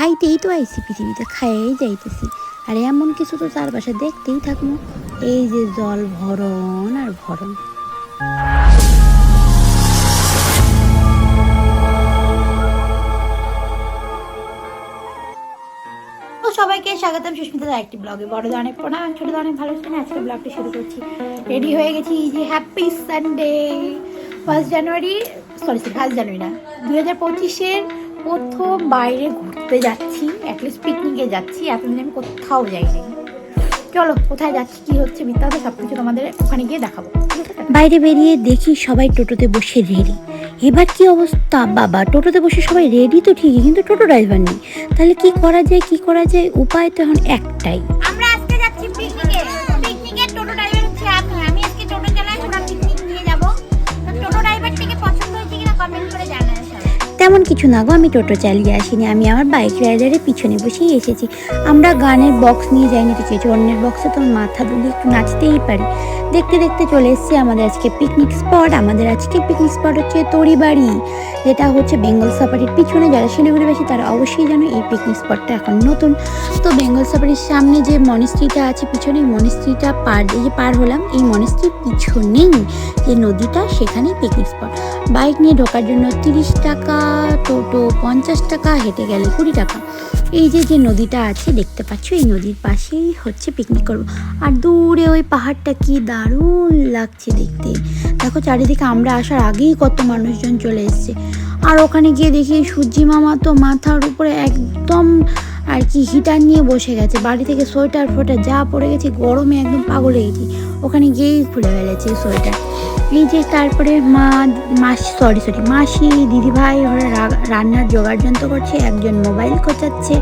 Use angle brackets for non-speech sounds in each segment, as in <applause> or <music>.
খাইতেই তো আইছি, পৃথিবীতে খাইয়েই যাইতেছি। আর এমন কিছু তো চারপাশে দেখতেই থাকব। এই যে জল ভরণ আর ভরণ। সবাইকে স্বাগতম সুস্মিতা একটি ব্লগে। বড় অনেক প্রণাম ছোট অনেক ভালো আজকে ব্লগটি শুরু করছি। রেডি হয়ে গেছি যে happy Sunday first January sorry first January না দু হাজার পঁচিশের প্রথম বাইরে ঘুরতে যাচ্ছি অ্যাটলিস্ট পিকনিকে যাচ্ছি, এতদিন আমি কোথাও যাইনি। চলো, কোথায় যাচ্ছি, কি হচ্ছে মিথ্যা সব কিছু তোমাদের ওখানে গিয়ে দেখাবো বাইরে বেরিয়ে দেখি সবাই টোটোতে বসে রেডি এবার কি অবস্থা? বাবা, টোটোতে বসে সবাই রেডি তো ঠিকই, কিন্তু টোটো ড্রাইভার নেই। তাহলে কি করা যায়, কি করা যায়? উপায় তো এখন একটাই। তেমন কিছু না গো, আমি টোটো চালিয়ে আসিনি, আমি আমার বাইক রাইডারের পিছনে বসেই এসেছি। আমরা গানের বক্স নিয়ে যাইনি তো কিছু অন্যের বক্সে তো মাথা দুলে একটু নাচতেই পারি। দেখতে দেখতে চলে এসেছি আমাদের আজকে পিকনিক স্পট আমাদের আজকে পিকনিক স্পট হচ্ছে তরিবাড়ি যেটা হচ্ছে বেঙ্গল সাফারির পিছনে, যারা শিলিগুড়িবাসী তারা অবশ্যই জানো এই পিকনিক স্পটটা এখন নতুন। তো বেঙ্গল সাফারির সামনে যে মনিস্ট্রিটা আছে পিছনে মনিস্ট্রিটা পার যে পার হলাম, এই মনিস্ট্রির পিছনেই যে নদীটা, সেখানেই পিকনিক স্পট বাইক নিয়ে ঢোকার জন্য তিরিশ টাকা টোটো পঞ্চাশ টাকা, হেঁটে গেলে কুড়ি টাকা। এই যে যে নদীটা আছে, দেখতে পাচ্ছ, এই নদীর পাশেই হচ্ছে পিকনিক করব। আর দূরে ওই পাহাড়টা কি দারুণ লাগছে দেখতে। দেখো, চারিদিকে আমরা আসার আগেই কত মানুষজন চলে এসছে। আর ওখানে গিয়ে দেখি সূর্যি মামা তো মাথার উপরে একদম আর কি হিটার নিয়ে বসে গেছে। বাড়ি থেকে সোয়েটার ফোয়েটার যা পড়ে গেছি, গরমে একদম পাগল হয়ে গেছি। ওখানে গিয়েই খুলে ফেলেছে সোয়েটার। এই যে তারপরে মা, মাসি সরি সরি মাসি, দিদিভাই, ওরা রান্নার জোগাড় যন্ত্র করছে, একজন মোবাইল কোচাচ্ছে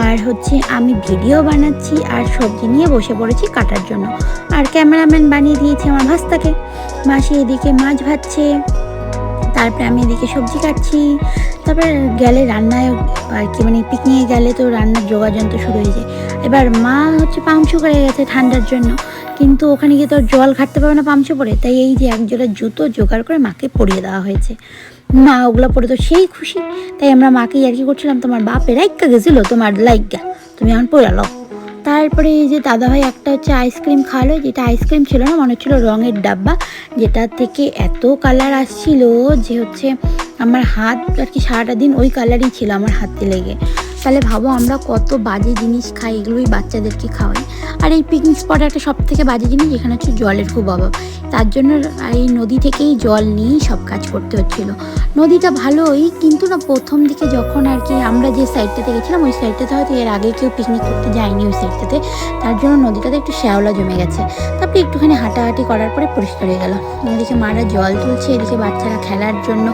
আর হচ্ছে আমি ভিডিও বানাচ্ছি আর সবজি নিয়ে বসে পড়েছি কাটার জন্য। আর ক্যামেরাম্যান বানিয়ে দিয়েছে আমার ভাস্তাকে। মাসি এদিকে মাছ ভাজছে। তারপরে আমি এদিকে সবজি কাটছি। তারপর গেলে রান্নায় আর কি মানে পিকনিকে গেলে তো রান্নার জোগাড় যন্ত্র শুরু হয়ে যায় এবার মা হচ্ছে পাংশু করে গেছে ঠান্ডার জন্য। কিন্তু ওখানে গিয়ে তো জল ঘাটতে পারবে না পাংশু পরে। তাই এই যে একজোড়া জুতো জোগাড় করে মাকে পরিয়ে দেওয়া হয়েছে। মা ওগুলো পরে তো সেই খুশি। তাই আমরা মাকে আর কি করছিলাম, তোমার বাপের রাইকা গেছিল তোমার লাইগা। তুমি এখন পরে লো তারপরে এই যে দাদাভাই একটা হচ্ছে আইসক্রিম খালো, যেটা আইসক্রিম ছিল না, মনে হচ্ছিল রঙের ডাব্বা, যেটা থেকে এত কালার আসছিল যে হচ্ছে আমার হাত আর কি সারাটা দিন ওই কালারই ছিল আমার হাতে লেগে। তাহলে ভাবো আমরা কত বাজে জিনিস খাই, এগুলোই বাচ্চাদেরকে খাওয়াই। আর এই পিকনিক স্পট একটা সব থেকে বাজে জিনিস যেখানে হচ্ছে জলের খুব অভাব। তার জন্য এই নদী থেকেই জল নিয়েই সব কাজ করতে হচ্ছিল। নদীটা ভালোই, কিন্তু না প্রথম দিকে যখন আর কি আমরা যে সাইডটাতে গেছিলাম, ওই সাইডটাতে হয়তো এর আগে কেউ পিকনিক করতে যায়নি ওই সাইডটাতে তার জন্য নদীটাতে একটু শ্যাওলা জমে গেছে। তারপরে একটুখানি হাঁটাহাঁটি করার পরে পরিষ্কার হয়ে গেল। এদিকে মারা জল তুলছে, এদিকে বাচ্চারা খেলার জন্য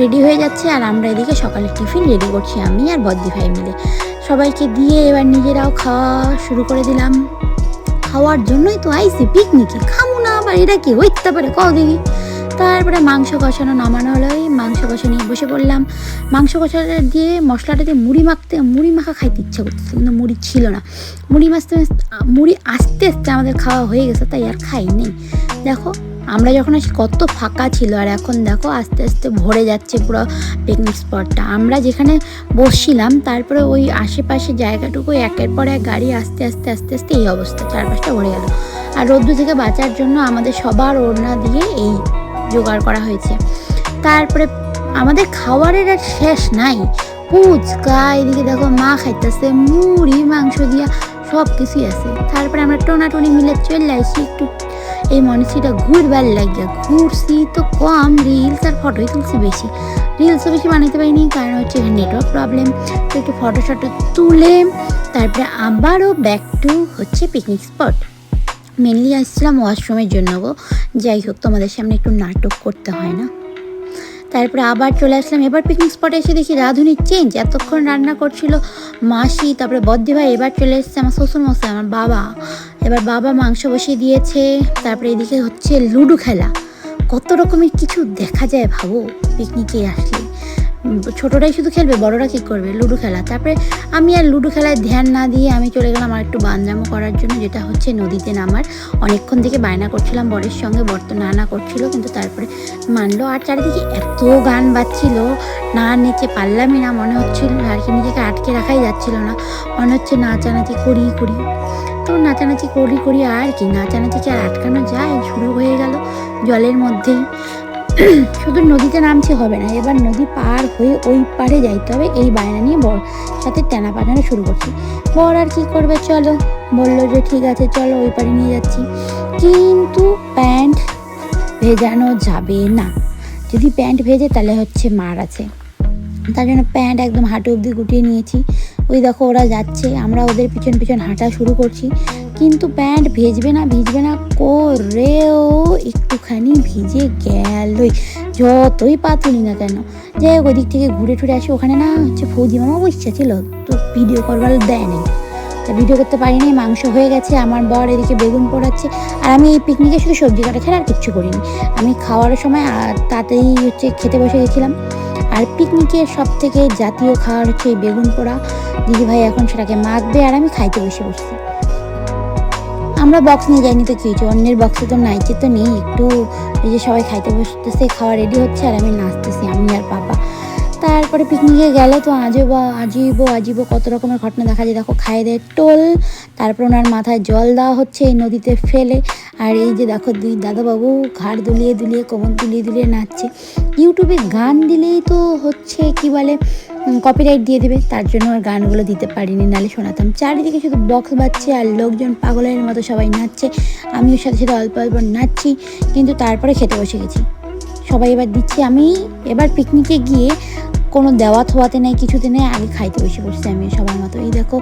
রেডি হয়ে যাচ্ছে, আর আমরা এদিকে সকালে টিফিন রেডি করছি আমি আর বদ্দি ভাই মিলে। সবাইকে দিয়ে এবার নিজেরাও খাওয়া শুরু করে দিলাম। খাওয়ার জন্যই তো আইসি পিকনিকে খামু না আবার এটা কি হইতে পারে কও তারপরে মাংস কষানো নামানো হলো। মাংস কষা নিয়ে বসে পড়লাম। মাংস কষাটা দিয়ে মশলাটা দিয়ে মুড়ি মাখতে, মুড়ি মাখা খাইতে ইচ্ছা করতেছে, কিন্তু মুড়ি ছিল না। মুড়ি মাছতে মুড়ি আস্তে আস্তে আমাদের খাওয়া হয়ে গেছে, তাই আর খাই নেই। দেখো আমরা যখন আসি, কত ফাঁকা ছিল আর এখন দেখো আস্তে আস্তে ভরে যাচ্ছে পুরো পিকনিক স্পটটা আমরা যেখানে বসছিলাম, তারপরে ওই আশেপাশে জায়গাটুকু একের পর এক গাড়ি আস্তে আস্তে আস্তে আস্তে এই অবস্থা, চারপাশটা ভরে গেল। আর রোদ্দু থেকে বাঁচার জন্য আমাদের সবার ওড়না দিয়ে এই জোগাড় করা হয়েছে। তারপরে আমাদের খাবারের আর শেষ নাই। ফুচকা, এদিকে দেখো মা খাইতেছে, মুড়ি, মাংস দিয়া সব কিছুই আছে। তারপরে আমরা টোনাটুনি মিলে চলে আসি, একটু এই মনীষীটা ঘুরবার লাগিয়া ঘুরছি তো কম রিলস আর ফটোই তুলছি বেশি। রিলসও বেশি বানাতে পারিনি, কারণ হচ্ছে নেটওয়ার্ক প্রবলেম তো একটু ফটো শটো তুলে, তারপরে আবারও ব্যাক টু হচ্ছে পিকনিক স্পট মেনলি আসছিলাম ওয়াশরুমের জন্য গো। যাই হোক, তোমাদের সামনে একটু নাটক করতে হয় না? তারপরে আবার চলে আসলাম। এবার পিকনিক স্পটে এসে দেখি রাঁধুনির চেঞ্জ এতক্ষণ রান্না করছিল মাসি, তারপরে বদ্দি ভাই, এবার চলে এসছে আমার শ্বশুর মশাই আমার বাবা। এবার বাবা মাংস বসিয়ে দিয়েছে, তারপরে এদিকে হচ্ছে লুডো খেলা। কত রকমের কিছু দেখা যায় ভাবো পিকনিকে আসলে। ছোটরাই শুধু খেলবে, বড়রা কী করবে? লুডো খেলা। তারপরে আমি আর লুডো খেলায় ধ্যান না দিয়ে আমি চলে গেলাম আর একটু বানজামো করার জন্য, যেটা হচ্ছে নদীতে নামার। অনেকক্ষণ থেকে বায়না করছিলাম বরের সঙ্গে, বর তো না না করছিল, কিন্তু তারপরে মানলো, আর চারিদিকে এত গান বাজছিল, না নেচে পারলামই না। মনে হচ্ছিল আর কি, নিজেকে আটকে রাখাই যাচ্ছিল না। মনে হচ্ছে নাচানাচি করি করি। তো নাচানাচি করি করি আর কি নাচানাচি কি আর আটকানো যায়, শুরু হয়ে গেল জলের মধ্যেই। <clears throat> শুধু নদীতে নামছে হবে না, এবার নদী পার হয়ে ওই পারে যাইতে হবে, এই বায়না নিয়ে বর সাথে টানা পাঠানো শুরু করছি। বর আর কি করবে চলো? বলল যে ঠিক আছে, চলো ওই পারে নিয়ে যাচ্ছি। কিন্তু প্যান্ট ভেজানো যাবে না। যদি প্যান্ট ভেজে তাহলে হচ্ছে মার আছে। তার জন্য প্যান্ট একদম হাঁটু অবধি গুটিয়ে নিয়েছি। ওই দেখো ওরা যাচ্ছে, আমরা ওদের পিছন পিছন হাঁটা শুরু করছি। কিন্তু প্যান্ট ভিজবে না ভিজবে না করেও একটুখানি ভিজে গেলই। যতই পা তুলি না কেন, যাই হোক ওদিক থেকে ঘুরে টুরে আসি, ওখানে না হচ্ছে ফৌজি মামা বসছে ছিল, তো ভিডিও করবার দেয় নাই। তা ভিডিও করতে পারিনি, মাংস হয়ে গেছে, আমার বর এদিকে বেগুন পোড়াচ্ছে, আর আমি এই পিকনিকে শুধু সবজি কাটা ছাড়া আর কিচ্ছু করিনি। আমি খাওয়ার সময়, আর তাতেই হচ্ছে খেতে বসে গেছিলাম। আর পিকনিকের সব থেকে জাতীয় খাবার হচ্ছে এই বেগুন পোড়া। দিদিভাই এখন সেটাকে মাখবে, আর আমি খাইতে বসে বসছি। আমরা বক্স নিয়ে যাইনি তো কিছু অন্যের বক্সে তো নাইচে তো নেই, একটু এই যে সবাই খাইতে বসতেছে, খাওয়া রেডি হচ্ছে আর আমি নাচতেছি, আমি আর পাপা তারপরে পিকনিকে গেলে তো আজব আজীব আজীব কত রকমের ঘটনা দেখা যায়। দেখো খাই দেয় টোল, তারপর ওনার মাথায় জল দেওয়া হচ্ছে, এই নদীতে ফেলে। আর এই যে দেখো দুই দাদাবাবু ঘাড় দুলিয়ে দুলিয়ে, কোমর দুলিয়ে দুলিয়ে নাচছে। ইউটিউবে গান দিলেই তো হচ্ছে, কি বলে কপিরাইট দিয়ে দেবে। তার জন্য আর গানগুলো দিতে পারিনি, নালে শোনাতাম। চারিদিকে শুধু বক্স বাজছে আর লোকজন পাগলের মতো সবাই নাচছে। আমিও সাথে সাথে অল্প অল্প নাচছি, কিন্তু তারপরে খেতে বসে গেছি। সবাই এবার দিচ্ছি, আমি এবার পিকনিকে গিয়ে কোনো দেওয়া থোয়াতে নেই, কিছুতে নেই আগে খাইতে বসে বসছি আমি সবার মতো। এই দেখো,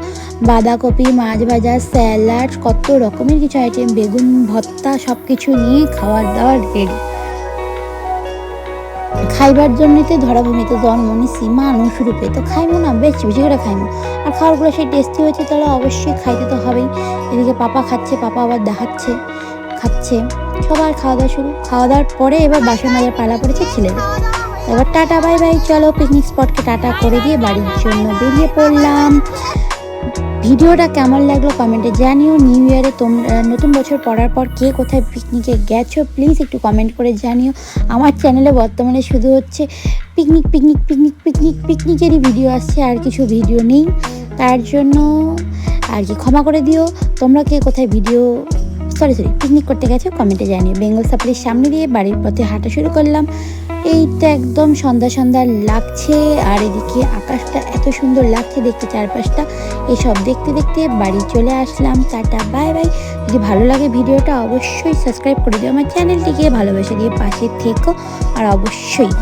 বাঁধাকপি, মাছ ভাজা, স্যালাড, কত রকমের কিছু আইটেম বেগুন, ভর্তা সব কিছু নিয়ে খাওয়ার দাওয়ার রেডি খাইবার জন্যতে ধরাভূমিতে জন্ম নিছি মানুষ রূপে তো খাইমো না, বেশি বেশি করে খাইমো। আর খাবারগুলো সেই টেস্টি হয়েছে, তাহলে অবশ্যই খাইতে তো হবেই। এদিকে পাপা খাচ্ছে, পাপা আবার দেখাচ্ছে, খাচ্ছে। সবার খাওয়া দাওয়া শুরু। খাওয়া দাওয়ার পরে এবার বাসন মাজার পালা পড়েছে, ছেলেদের। এবার টাটা, বাই বাই। চলো পিকনিক স্পটকে টাটা করে দিয়ে বাড়ির জন্য বেরিয়ে পড়লাম। ভিডিওটা কেমন লাগল কমেন্টে জানিও। নিউ ইয়ারে তোমরা নতুন বছর পড়ার পর কে কোথায় পিকনিকে গেছো? প্লিজ একটু কমেন্ট করে জানিও। আমার চ্যানেলে বর্তমানে শুধু হচ্ছে পিকনিক পিকনিক পিকনিক পিকনিক পিকনিকেরই ভিডিও আসছে, আর কিছু ভিডিও নেই। তার জন্য আর কি ক্ষমা করে দিও। তোমরা কে কোথায় ভিডিও সরি সরি পিকনিক করতে গেছে কমেন্টে জানিও। বেঙ্গল সাফারির সামনে দিয়ে বাড়ির পথে হাঁটা শুরু করলাম। এইটা একদম সন্ধ্যা সন্ধ্যা লাগছে, আর এদিকে আকাশটা এত সুন্দর লাগছে দেখতে চারপাশটা। এসব দেখতে দেখতে বাড়ি চলে আসলাম। টাটা বাই বাই যদি ভালো লাগে ভিডিওটা, অবশ্যই সাবস্ক্রাইব করে দিও। আমার চ্যানেলটিকে ভালোবেসে দিয়ে পাশে থেকো, আর অবশ্যই